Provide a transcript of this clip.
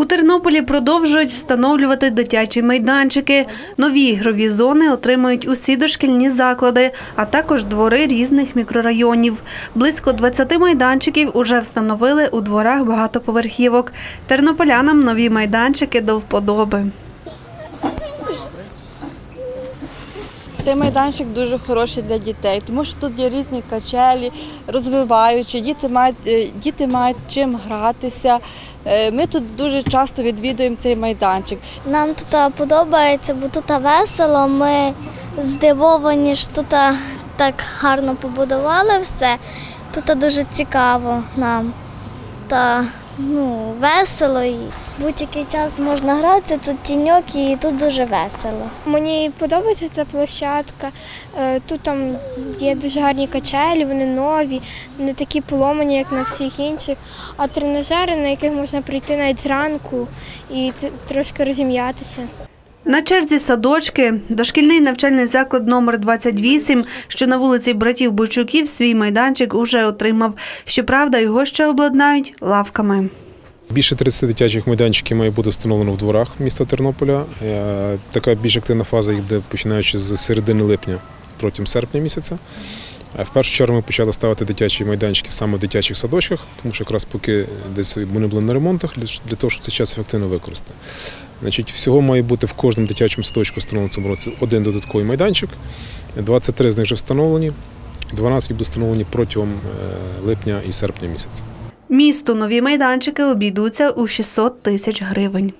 У Тернополі продовжують встановлювати дитячі майданчики. Нові ігрові зони отримають усі дошкільні заклади, а також двори різних мікрорайонів. Близько 20 майданчиків уже встановили у дворах багатоповерхівок. Тернополянам нові майданчики до вподоби. Цей майданчик дуже хороший для дітей, тому що тут є різні качелі, розвиваючі, діти мають, е, діти мають чим гратися. Е, Ми тут дуже часто відвідуємо цей майданчик. Нам тут подобається, бо тут весело. Ми здивовані, що тут так гарно побудували все. Тут дуже цікаво нам. Та ну, весело і будь-який час можна гратися, тут тіньок і тут дуже весело. Мені подобається ця площадка. Е, Тут там є дуже гарні качелі, вони нові, не такі поломані, як на всіх інших. А тренажери, на яких можна прийти навіть зранку і трошки розім'ятися. На черзі садочки, дошкільний навчальний заклад номер 28, що на вулиці братів Бойчуків, свій майданчик уже отримав. Щоправда, його ще обладнають лавками. Більше 30 дитячих майданчиків має бути встановлено в дворах міста Тернополя. Е, Така більш активна фаза їх буде починаючи з середини липня протягом серпня місяця. В першу чергу ми почали ставити дитячі майданчики саме в дитячих садочках, тому що якраз поки десь вони були на ремонтах, для того, щоб цей час ефективно використати. Значить, всього має бути в кожному дитячому садочку встановлено в цьому році один додатковий майданчик. 23 з них вже встановлені, 12 будуть встановлені протягом е, липня і серпня місяця. Місту нові майданчики обійдуться у 600 тисяч гривень.